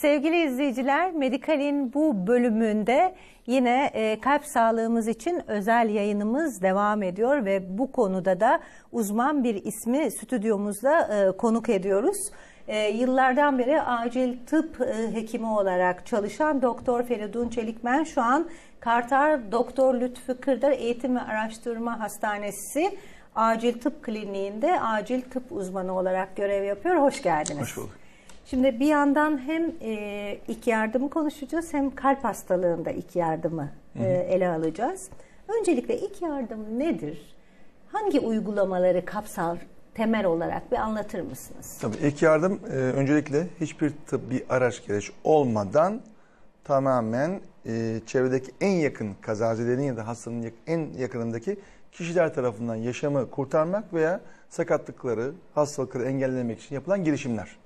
Sevgili izleyiciler, Medikal'in bu bölümünde yine e, kalp sağlığımız için özel yayınımız devam ediyor ve bu konuda da uzman bir ismi stüdyomuzda e, konuk ediyoruz. E, yıllardan beri acil tıp e, hekimi olarak çalışan Doktor Feridun Çelikmen şu an Kartal Doktor Lütfü Kırdar Eğitim ve Araştırma Hastanesi Acil Tıp Kliniğinde acil tıp uzmanı olarak görev yapıyor. Hoş geldiniz. Hoş bulduk. Şimdi bir yandan hem e, ilk yardımı konuşacağız hem kalp hastalığında ilk yardımı e, ele alacağız. Öncelikle ilk yardım nedir? Hangi uygulamaları kapsar temel olarak bir anlatır mısınız? Tabii ilk yardım e, öncelikle hiçbir tıbbi araç gereç olmadan tamamen e, çevredeki en yakın kazazelerin ya da hastanın yak- en yakınındaki kişiler tarafından yaşamı kurtarmak veya sakatlıkları, hastalıkları engellemek için yapılan girişimler.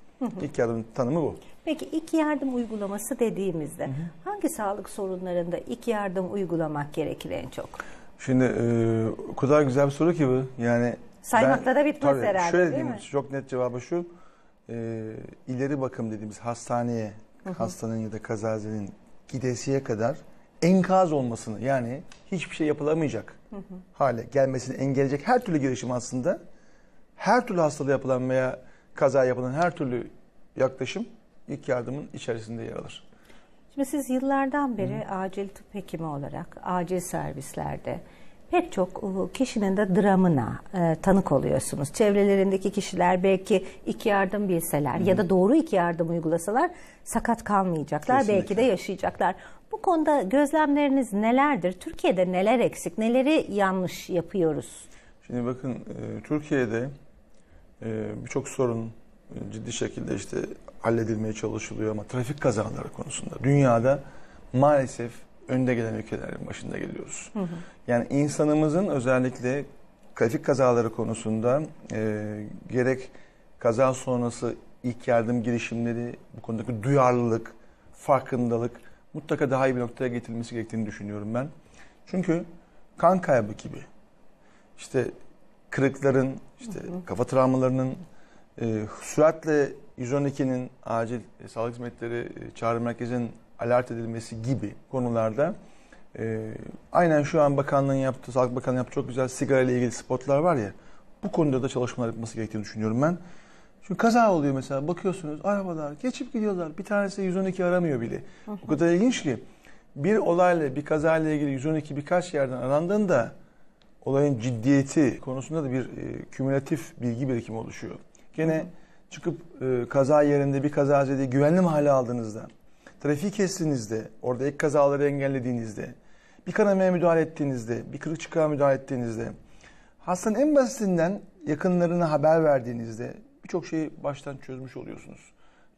İlk yardım tanımı bu. Peki ilk yardım uygulaması dediğimizde hangi sağlık sorunlarında ilk yardım uygulamak gerekir en çok? Şimdi e, o kadar güzel bir soru ki bu. Yani Saymakla da bitmez tabii, herhalde, Şöyle değil mi? çok net cevabı şu. E, ileri bakım dediğimiz hastaneye hastanın ya da kazazenin gidesiye kadar enkaz olmasını yani hiçbir şey yapılamayacak hale gelmesini engelleyecek her türlü girişim aslında her türlü hastalığı yapılan veya kaza yapılan her türlü yaklaşım ilk yardımın içerisinde yer alır. Şimdi siz yıllardan beri acil tıp hekimi olarak acil servislerde pek çok e, kişinin de dramına e, tanık oluyorsunuz. Çevrelerindeki kişiler belki ilk yardım bilseler ya da doğru ilk yardım uygulasalar sakat kalmayacaklar. Kesinlikle. Belki de yaşayacaklar. Bu konuda gözlemleriniz nelerdir? Türkiye'de neler eksik, neleri yanlış yapıyoruz? Şimdi bakın e, Türkiye'de birçok sorun e, ciddi şekilde işte halledilmeye çalışılıyor ama trafik kazaları konusunda dünyada maalesef önde gelen ülkelerin başında geliyoruz. Yani insanımızın özellikle trafik kazaları konusunda e, gerek kaza sonrası ilk yardım girişimleri, bu konudaki duyarlılık, farkındalık mutlaka daha iyi bir noktaya getirilmesi gerektiğini düşünüyorum ben. Çünkü kan kaybı gibi işte kırıkların, işte kafa travmalarının, e, süratle 112'nin acil e, sağlık hizmetleri e, çağrı merkezinin alert edilmesi gibi konularda e, aynen şu an bakanlığın yaptığı, Sağlık Bakanlığı yaptığı çok güzel sigara ile ilgili spotlar var ya bu konuda da çalışmalar yapılması gerektiğini düşünüyorum ben. Çünkü kaza oluyor mesela bakıyorsunuz arabalar geçip gidiyorlar. Bir tanesi 112 aramıyor bile. O kadar ilginç ki bir olayla bir kazayla ilgili 112 birkaç yerden arandığında olayın ciddiyeti konusunda da bir e, kümülatif bilgi birikimi oluşuyor. Gene çıkıp e, kaza yerinde bir kazazede güvenli mahalle aldığınızda, trafiği kestiğinizde, orada ilk kazaları engellediğinizde, bir kanamaya müdahale ettiğinizde, bir kırık çıkığa müdahale ettiğinizde, hastanın en basitinden yakınlarına haber verdiğinizde birçok şeyi baştan çözmüş oluyorsunuz.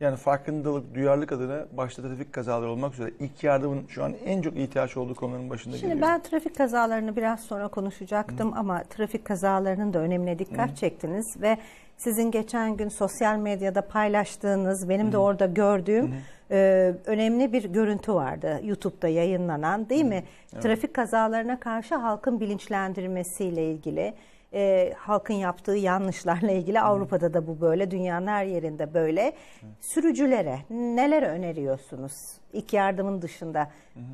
Yani farkındalık, duyarlılık adına başta trafik kazaları olmak üzere ilk yardımın şu an en çok ihtiyaç olduğu konuların başında Şimdi geliyor. ben trafik kazalarını biraz sonra konuşacaktım ama trafik kazalarının da önemine dikkat çektiniz ve sizin geçen gün sosyal medyada paylaştığınız, benim de orada gördüğüm e, önemli bir görüntü vardı. YouTube'da yayınlanan değil mi? Trafik kazalarına karşı halkın bilinçlendirmesiyle ilgili, e, halkın yaptığı yanlışlarla ilgili Avrupa'da da bu böyle, dünyanın her yerinde böyle. Sürücülere neler öneriyorsunuz? İlk yardımın dışında Şimdi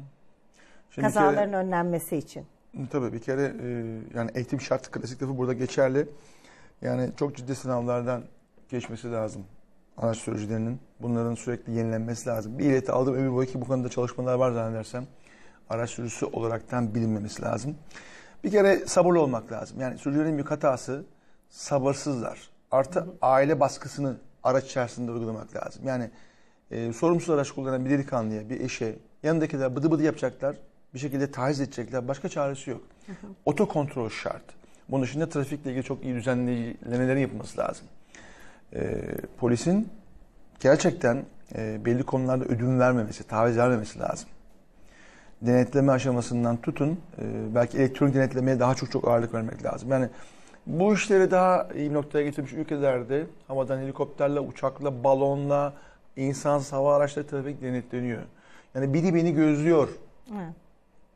bir kere- kazaların önlenmesi için. Tabii bir kere e, yani eğitim şartı klasik lafı burada geçerli. Yani çok ciddi sınavlardan geçmesi lazım araç sürücülerinin. Bunların sürekli yenilenmesi lazım. Bir ileti aldım ömür boyu ki bu konuda çalışmalar var zannedersem. Araç sürücüsü olaraktan bilinmemesi lazım. Bir kere sabırlı olmak lazım. Yani sürücülerin büyük hatası sabırsızlar. Artı aile baskısını araç içerisinde uygulamak lazım. Yani e, sorumsuz araç kullanan bir delikanlıya, bir eşe, yanındakiler bıdı bıdı yapacaklar. Bir şekilde taciz edecekler. Başka çaresi yok. Otokontrol şart. Bunun dışında trafikle ilgili çok iyi düzenlemelerin yapılması lazım. E, polisin gerçekten e, belli konularda ödün vermemesi, taviz vermemesi lazım. Denetleme aşamasından tutun, e, belki elektronik denetlemeye daha çok çok ağırlık vermek lazım. Yani bu işleri daha iyi bir noktaya getirmiş ülkelerde havadan helikopterle, uçakla, balonla, insansız hava araçları trafik denetleniyor. Yani biri beni gözlüyor. Evet.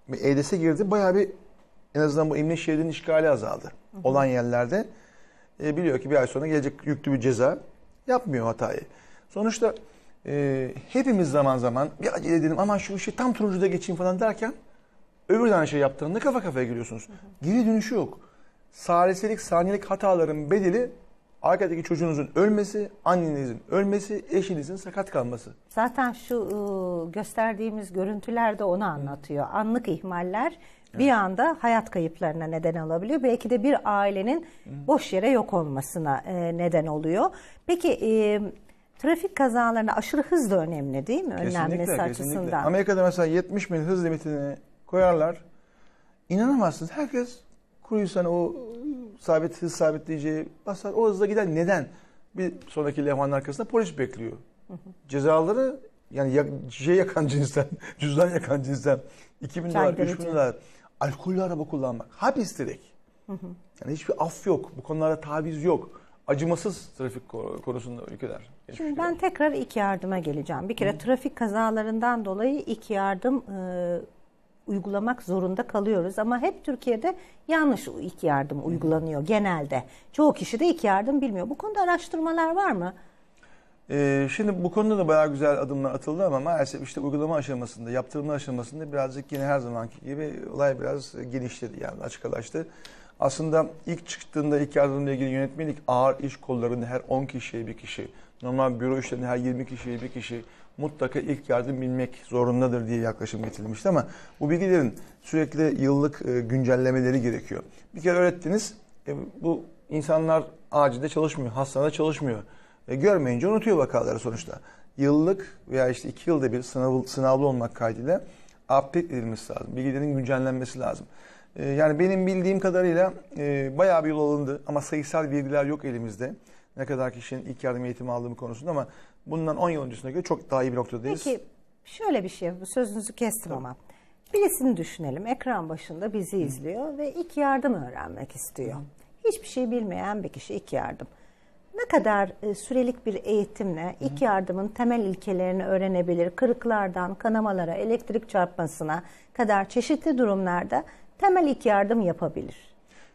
Ve EDS'e girdi bayağı bir en azından bu emniyet şeridinin işgali azaldı. Olan yerlerde e, biliyor ki bir ay sonra gelecek yüklü bir ceza yapmıyor hatayı. Sonuçta e, hepimiz zaman zaman bir acele edelim ama şu işi tam turuncuda geçeyim falan derken öbür tane şey yaptığında kafa kafaya giriyorsunuz. Geri dönüşü yok. Saliselik, saniyelik hataların bedeli arkadaki çocuğunuzun ölmesi, annenizin ölmesi, eşinizin sakat kalması. Zaten şu ıı, gösterdiğimiz görüntüler de onu anlatıyor. Anlık ihmaller bir anda hayat kayıplarına neden olabiliyor. Belki de bir ailenin boş yere yok olmasına e, neden oluyor. Peki e, trafik kazalarında aşırı hız da önemli değil mi? Önlenmesi açısından. Amerika'da mesela 70 mil hız limitini koyarlar. İnanamazsınız. Herkes hani o sabit hız sabitleyiciye basar. O hızla gider. Neden? Bir sonraki levhanın arkasında polis bekliyor. Cezaları yani ya, şey yakan cinsten, cüzdan yakan cinsten 2000 dolar, Caydırıcı. 3000 dolar alkollü araba kullanmak. Hapis direkt. Yani hiçbir af yok. Bu konularda taviz yok. Acımasız trafik ko- konusunda ülkeler. Şimdi ülkeler. ben tekrar ilk yardıma geleceğim. Bir kere trafik kazalarından dolayı ilk yardım e, uygulamak zorunda kalıyoruz. Ama hep Türkiye'de yanlış ilk yardım uygulanıyor genelde. Çoğu kişi de ilk yardım bilmiyor. Bu konuda araştırmalar var mı? Ee, şimdi bu konuda da bayağı güzel adımlar atıldı ama maalesef işte uygulama aşamasında, yaptırma aşamasında birazcık yine her zamanki gibi olay biraz genişledi yani açıklaştı. Aslında ilk çıktığında ilk yardımla ilgili yönetmelik ağır iş kollarında her 10 kişiye bir kişi, normal büro işlerinde her 20 kişiye bir kişi mutlaka ilk yardım bilmek zorundadır diye yaklaşım getirilmişti ama bu bilgilerin sürekli yıllık e, güncellemeleri gerekiyor. Bir kere öğrettiniz, e, bu insanlar acilde çalışmıyor, hastanede çalışmıyor. E, görmeyince unutuyor vakaları sonuçta. Yıllık veya işte iki yılda bir sınav, sınavlı olmak kaydıyla update edilmesi lazım. Bilgilerin güncellenmesi lazım. E, yani benim bildiğim kadarıyla e, bayağı bir yol alındı ama sayısal bilgiler yok elimizde. Ne kadar kişinin ilk yardım eğitimi aldığım konusunda ama bundan 10 yıl öncesine göre çok daha iyi bir noktadayız. Peki şöyle bir şey, sözünüzü kestim ama. Birisini düşünelim, ekran başında bizi izliyor ve ilk yardım öğrenmek istiyor. Hiçbir şey bilmeyen bir kişi ilk yardım. Ne kadar e, sürelik bir eğitimle ilk yardımın temel ilkelerini öğrenebilir? Kırıklardan kanamalara, elektrik çarpmasına kadar çeşitli durumlarda temel ilk yardım yapabilir.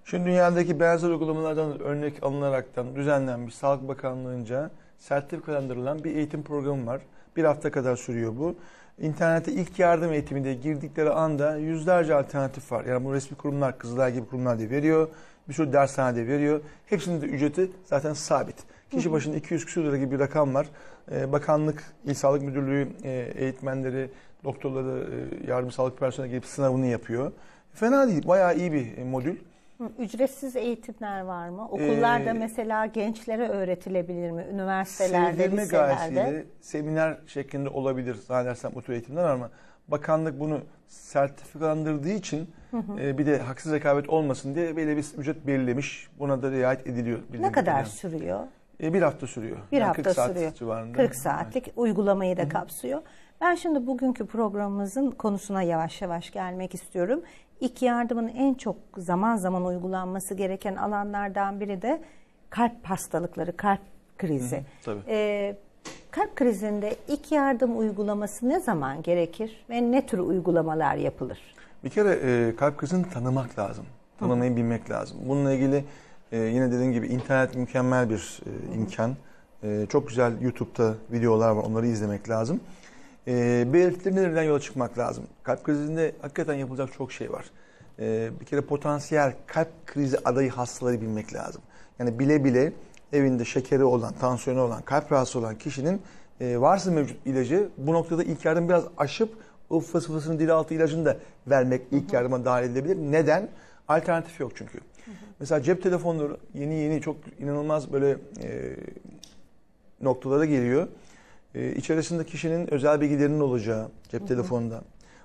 Şimdi dünyadaki benzer uygulamalardan örnek alınaraktan düzenlenmiş Sağlık Bakanlığı'nca sertifikalandırılan bir eğitim programı var. Bir hafta kadar sürüyor bu. İnternete ilk yardım eğitiminde girdikleri anda yüzlerce alternatif var. Yani bu resmi kurumlar, Kızılay gibi kurumlar da veriyor. Bir sürü dershane de veriyor. Hepsinin de ücreti zaten sabit. Kişi başına 200 küsur lira gibi bir rakam var. Ee, Bakanlık, İl Sağlık Müdürlüğü e, eğitmenleri, doktorları, e, yardım sağlık personeli gelip sınavını yapıyor. Fena değil, bayağı iyi bir e, modül. Hı, Ücretsiz eğitimler var mı? Okullarda Ee, mesela gençlere öğretilebilir mi? Üniversitelerde, liselerde? gayesiyle seminer şeklinde olabilir zannedersem bu tür eğitimler ama bakanlık bunu sertifikalandırdığı için e, bir de haksız rekabet olmasın diye böyle bir ücret belirlemiş. Buna da riayet ediliyor. Ne kadar kadarıyla. sürüyor? E, bir hafta sürüyor. Bir Yani hafta 40 saat sürüyor. civarında. 40 saatlik uygulamayı da kapsıyor. Ben şimdi bugünkü programımızın konusuna yavaş yavaş gelmek istiyorum. İlk yardımın en çok zaman zaman uygulanması gereken alanlardan biri de kalp hastalıkları, kalp krizi. tabii. Ee, kalp krizinde ilk yardım uygulaması ne zaman gerekir ve ne tür uygulamalar yapılır? Bir kere e, kalp krizini tanımak lazım. Tanımayı bilmek lazım. Bununla ilgili e, yine dediğim gibi internet mükemmel bir e, imkan. E, çok güzel YouTube'da videolar var. Onları izlemek lazım. E, belirtilerinden yola çıkmak lazım. Kalp krizinde hakikaten yapılacak çok şey var. E, bir kere potansiyel kalp krizi adayı hastaları bilmek lazım. Yani bile bile evinde şekeri olan, tansiyonu olan, kalp rahatsız olan kişinin e, varsa mevcut ilacı bu noktada ilk yardım biraz aşıp o fısfısının dil altı ilacını da vermek ilk yardıma dahil edilebilir. Neden? Alternatif yok çünkü. Mesela cep telefonları yeni yeni çok inanılmaz böyle e, noktalara geliyor. E, içerisinde kişinin özel bilgilerinin olacağı cep telefonunda.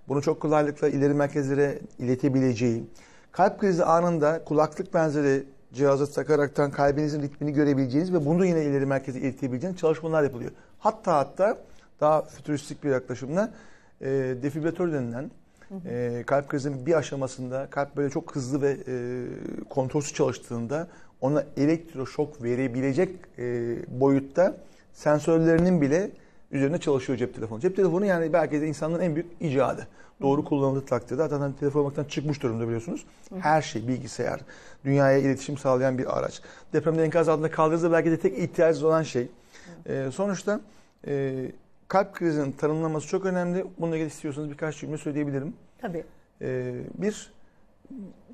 Bunu çok kolaylıkla ileri merkezlere iletebileceği, kalp krizi anında kulaklık benzeri cihazı takaraktan kalbinizin ritmini görebileceğiniz ve bunu yine ileri merkeze iletebileceğiniz çalışmalar yapılıyor. Hatta hatta daha fütüristik bir yaklaşımla e, defibrilatör denilen e, kalp krizinin bir aşamasında kalp böyle çok hızlı ve e, kontrolsüz çalıştığında ona elektroşok verebilecek e, boyutta sensörlerinin bile üzerine çalışıyor cep telefonu. Cep telefonu yani belki de insanların en büyük icadı. Doğru kullanıldığı takdirde zaten telefon olmaktan çıkmış durumda biliyorsunuz. Her şey bilgisayar, dünyaya iletişim sağlayan bir araç. Depremde enkaz altında kaldığınızda belki de tek ihtiyacınız olan şey. E, sonuçta e, kalp krizinin tanımlaması çok önemli. Bununla ilgili istiyorsanız birkaç cümle söyleyebilirim. Tabii. Ee, bir,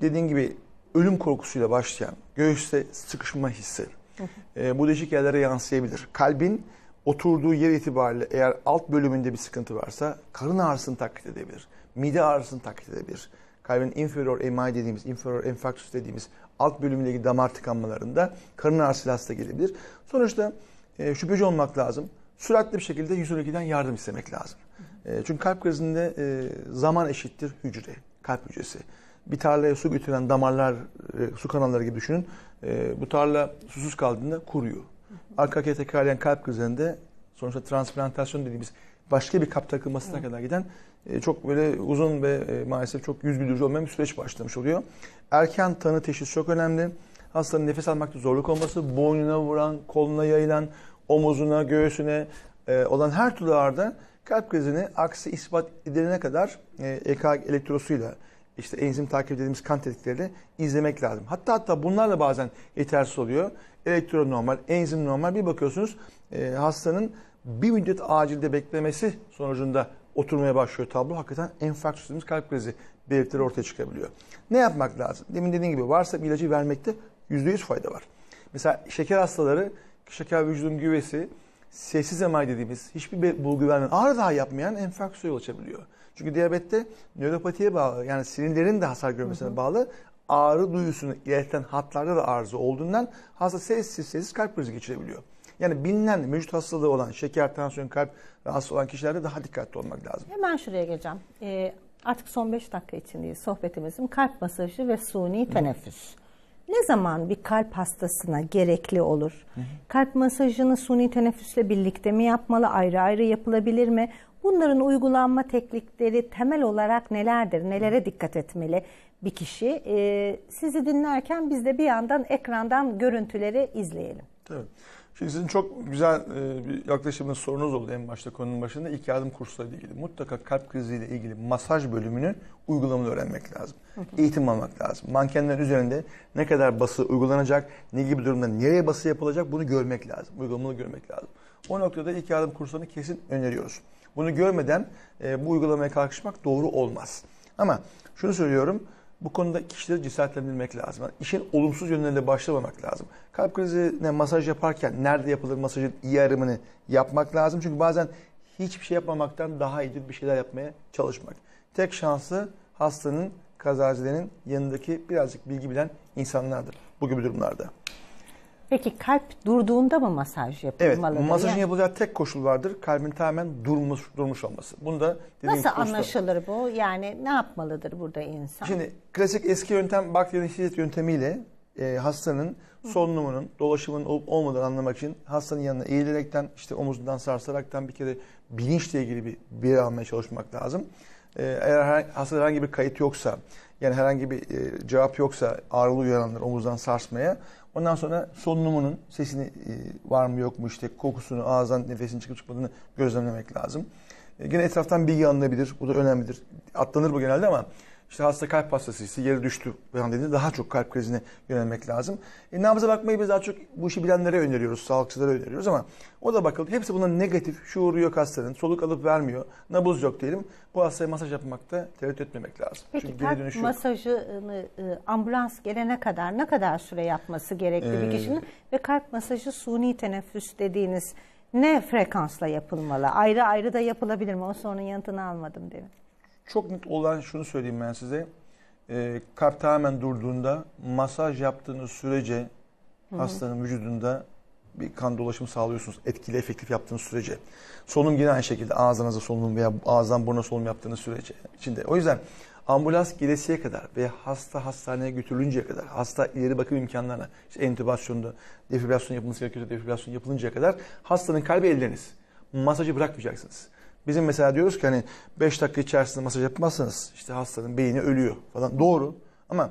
dediğin gibi ölüm korkusuyla başlayan göğüste sıkışma hissi. Ee, bu değişik yerlere yansıyabilir. Kalbin oturduğu yer itibariyle eğer alt bölümünde bir sıkıntı varsa karın ağrısını taklit edebilir. Mide ağrısını taklit edebilir. Kalbin inferior MI dediğimiz, inferior infarctus dediğimiz alt bölümündeki damar tıkanmalarında karın ağrısı hasta gelebilir. Sonuçta e, şüpheci olmak lazım. Süratli bir şekilde 112'den yardım istemek lazım. E, çünkü kalp krizinde e, zaman eşittir hücre, kalp hücresi. Bir tarlaya su götüren damarlar, e, su kanalları gibi düşünün. E, bu tarla susuz kaldığında kuruyor. Arka arkaya tekrarlayan kalp krizlerinde sonuçta transplantasyon dediğimiz başka bir kap takılmasına kadar giden e, çok böyle uzun ve e, maalesef çok yüz güldürücü olmayan bir süreç başlamış oluyor. Erken tanı teşhis çok önemli. Hastanın nefes almakta zorluk olması, boynuna vuran, koluna yayılan, omuzuna, göğsüne e, olan her türlü ağrıda kalp krizini aksi ispat edilene kadar e, EKG elektrosuyla işte enzim takip dediğimiz kan tetikleriyle izlemek lazım. Hatta hatta bunlar da bazen yetersiz oluyor. Elektro normal, enzim normal. Bir bakıyorsunuz e, hastanın bir müddet acilde beklemesi sonucunda oturmaya başlıyor tablo. Hakikaten enfarktüs dediğimiz kalp krizi belirtileri ortaya çıkabiliyor. Ne yapmak lazım? Demin dediğim gibi varsa bir ilacı vermekte %100 fayda var. Mesela şeker hastaları, şeker vücudun güvesi, sessiz MI dediğimiz hiçbir bulgu vermeyen, ağrı daha yapmayan enfarktüse yol açabiliyor. Çünkü diyabette nöropatiye bağlı yani sinirlerin de hasar görmesine bağlı ağrı duyusunu ileten hatlarda da arıza olduğundan hasta sessiz sessiz kalp krizi geçirebiliyor. Yani bilinen mevcut hastalığı olan şeker, tansiyon, kalp rahatsız olan kişilerde daha dikkatli olmak lazım. Hemen şuraya geleceğim. Ee, artık son 5 dakika içindeyiz sohbetimizin. Kalp masajı ve suni teneffüs. Ne zaman bir kalp hastasına gerekli olur? Kalp masajını suni teneffüsle birlikte mi yapmalı, ayrı ayrı yapılabilir mi? Bunların uygulanma teknikleri temel olarak nelerdir? Nelere dikkat etmeli bir kişi? Ee, sizi dinlerken biz de bir yandan ekrandan görüntüleri izleyelim. Tabii. Şimdi sizin çok güzel e, bir yaklaşımınız sorunuz oldu en başta konunun başında. İlk yardım kurslarıyla ilgili. Mutlaka kalp kriziyle ilgili masaj bölümünü uygulamalı öğrenmek lazım. Eğitim almak lazım. Mankenler üzerinde ne kadar bası uygulanacak, ne gibi durumda nereye bası yapılacak bunu görmek lazım. Uygulamalı görmek lazım. O noktada ilk yardım kurslarını kesin öneriyoruz. Bunu görmeden e, bu uygulamaya kalkışmak doğru olmaz. Ama şunu söylüyorum. Bu konuda kişileri cesaretlendirmek lazım. Yani işin olumsuz yönlerine başlamamak lazım. Kalp krizine masaj yaparken nerede yapılır masajın iyi ayrımını yapmak lazım. Çünkü bazen hiçbir şey yapmamaktan daha iyidir bir şeyler yapmaya çalışmak. Tek şansı hastanın, kazacilerin yanındaki birazcık bilgi bilen insanlardır bu gibi durumlarda. Peki kalp durduğunda mı masaj Evet, yapılmalıdır? masajın Yani yapılacağı tek koşul vardır. Kalbin tamamen durmuş, durmuş olması. Bunu da Nasıl kursta- anlaşılır bu? Yani ne yapmalıdır burada insan? Şimdi klasik eski yöntem bakteri hissiyat yöntemiyle e, hastanın solunumunun, dolaşımının olup olmadığını anlamak için hastanın yanına eğilerekten, işte omuzundan sarsaraktan bir kere bilinçle ilgili bir bir almaya çalışmak lazım. E, eğer hastada herhangi bir kayıt yoksa, yani herhangi bir e, cevap yoksa ağrılı uyaranlar omuzdan sarsmaya, ondan sonra solunumunun sesini e, var mı yok mu işte kokusunu, ağızdan nefesin çıkıp çıkmadığını gözlemlemek lazım. E, Gene etraftan bilgi alınabilir. Bu da önemlidir. Atlanır bu genelde ama işte hasta kalp hastasıysa yere düştü falan dediğinde daha çok kalp krizine yönelmek lazım. E, nabza bakmayı biz daha çok bu işi bilenlere öneriyoruz, sağlıkçılara öneriyoruz ama o da bakıldı. Hepsi bunların negatif, şuuru yok hastanın, soluk alıp vermiyor, nabız yok diyelim. Bu hastaya masaj yapmakta tereddüt etmemek lazım. Peki Çünkü geri kalp dönüşü masajını e, ambulans gelene kadar ne kadar süre yapması gerekli bir Ee, kişinin ve kalp masajı suni teneffüs dediğiniz ne frekansla yapılmalı? Ayrı ayrı da yapılabilir mi? O sorunun yanıtını almadım demin. Çok net olan şunu söyleyeyim ben size. E, kalp tamamen durduğunda masaj yaptığınız sürece hastanın vücudunda bir kan dolaşımı sağlıyorsunuz. Etkili, efektif yaptığınız sürece. Solunum yine aynı şekilde ağzınıza solunum veya ağızdan buruna solunum yaptığınız sürece içinde. O yüzden ambulans gelesiye kadar ve hasta hastaneye götürülünceye kadar, hasta ileri bakım imkanlarına, işte entübasyonda defibrilasyon yapılması gerekiyorsa defibrilasyon yapılıncaya kadar hastanın kalbi elleriniz. Masajı bırakmayacaksınız. Bizim mesela diyoruz ki hani 5 dakika içerisinde masaj yapmazsanız işte hastanın beyni ölüyor falan. Doğru ama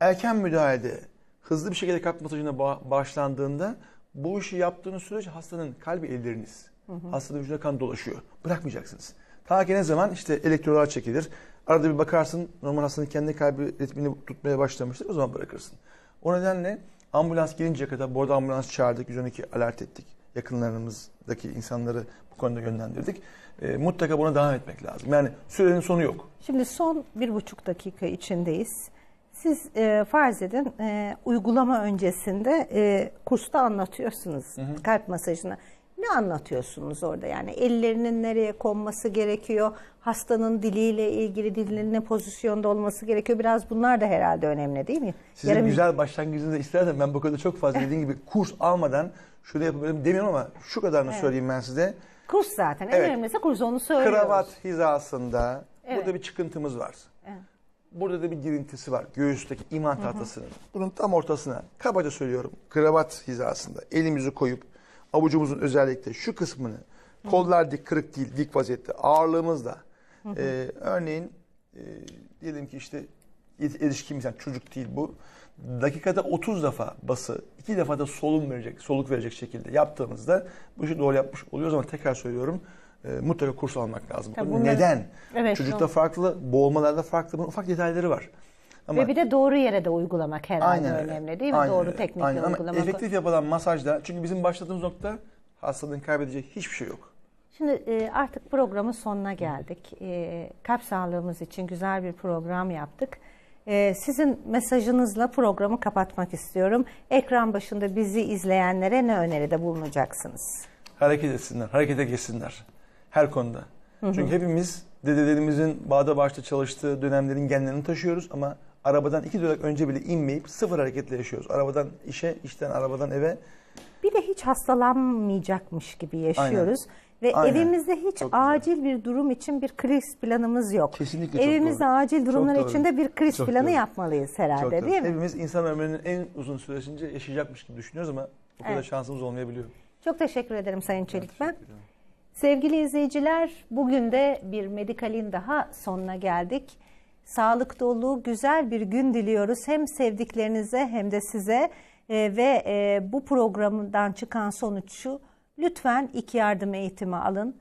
erken müdahalede hızlı bir şekilde kalp masajına ba- başlandığında bu işi yaptığınız sürece hastanın kalbi elleriniz. Hastanın vücuduna kan dolaşıyor. Bırakmayacaksınız. Ta ki ne zaman işte elektrolar çekilir. Arada bir bakarsın normal hastanın kendi kalbi ritmini tutmaya başlamıştır. O zaman bırakırsın. O nedenle ambulans gelinceye kadar bu arada ambulans çağırdık. 112 alert ettik. Yakınlarımızdaki insanları bu konuda yönlendirdik. E, mutlaka buna devam etmek lazım. Yani sürenin sonu yok. Şimdi son bir buçuk dakika içindeyiz. Siz e, farz edin e, uygulama öncesinde e, kursta anlatıyorsunuz kalp masajını. Ne anlatıyorsunuz orada yani ellerinin nereye konması gerekiyor, hastanın diliyle ilgili dilinin ne pozisyonda olması gerekiyor. Biraz bunlar da herhalde önemli değil mi? Sizin Yarın- güzel başlangıcınızı istersen ben bu konuda çok fazla dediğim gibi kurs almadan şunu yapabilirim demiyorum ama şu kadarını söyleyeyim ben size. Kurs zaten en Evet. önemlisi kurs onu söylüyoruz. Kravat hizasında Evet. burada bir çıkıntımız var. Evet. Burada da bir girintisi var. Göğüsteki iman tahtasının. Bunun tam ortasına kabaca söylüyorum. Kravat hizasında elimizi koyup avucumuzun özellikle şu kısmını kollar dik kırık değil dik vaziyette ağırlığımızla e, örneğin e, diyelim ki işte erişkin insan çocuk değil bu. Dakikada 30 defa bası, iki defa da solum verecek, soluk verecek şekilde yaptığımızda bu işi doğru yapmış oluyoruz ama tekrar söylüyorum e, mutlaka kurs almak lazım. Tabii bunları- Neden? Evet, Çocukta doğru. farklı, boğulmalarda farklı, bunun ufak detayları var. Ama Ve bir de doğru yere de uygulamak herhalde Aynen öyle. önemli değil mi? Aynen doğru öyle. teknikle Aynen. Ama uygulamak. efektif yapılan masajda, çünkü bizim başladığımız nokta hastalığın kaybedecek hiçbir şey yok. Şimdi e, artık programın sonuna geldik. E, Kalp sağlığımız için güzel bir program yaptık. E, Sizin mesajınızla programı kapatmak istiyorum. Ekran başında bizi izleyenlere ne öneride bulunacaksınız? Hareket etsinler, harekete geçsinler. Her konuda. Çünkü hepimiz dedelerimizin bağda başta çalıştığı dönemlerin genlerini taşıyoruz ama arabadan iki durak önce bile inmeyip sıfır hareketle yaşıyoruz. Arabadan işe, işten arabadan eve. Bir de hiç hastalanmayacakmış gibi yaşıyoruz. Ve Aynen. evimizde hiç Çok güzel. acil bir durum için bir kriz planımız yok. Kesinlikle çok Evimizde doğru. acil durumlar Çok doğru. için de bir kriz Çok planı doğru. yapmalıyız herhalde Çok değil mi? Hepimiz insan ömrünün en uzun süresince yaşayacakmış gibi düşünüyoruz ama bu kadar Evet. şansımız olmayabiliyor. Çok teşekkür ederim Sayın Çelikmen. Sevgili izleyiciler, bugün de bir Medikal'in daha sonuna geldik. Sağlık dolu, güzel bir gün diliyoruz hem sevdiklerinize hem de size. Ee, ve e, bu programdan çıkan sonuç şu, lütfen ilk yardım eğitimi alın.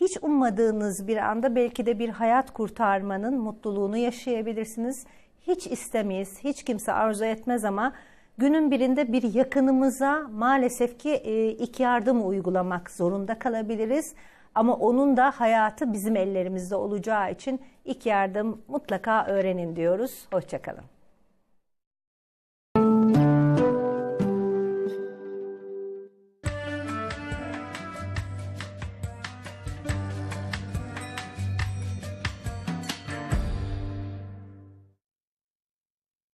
Hiç ummadığınız bir anda belki de bir hayat kurtarmanın mutluluğunu yaşayabilirsiniz. Hiç istemeyiz, hiç kimse arzu etmez ama günün birinde bir yakınımıza maalesef ki e, ilk yardım uygulamak zorunda kalabiliriz. Ama onun da hayatı bizim ellerimizde olacağı için ilk yardım mutlaka öğrenin diyoruz. Hoşçakalın.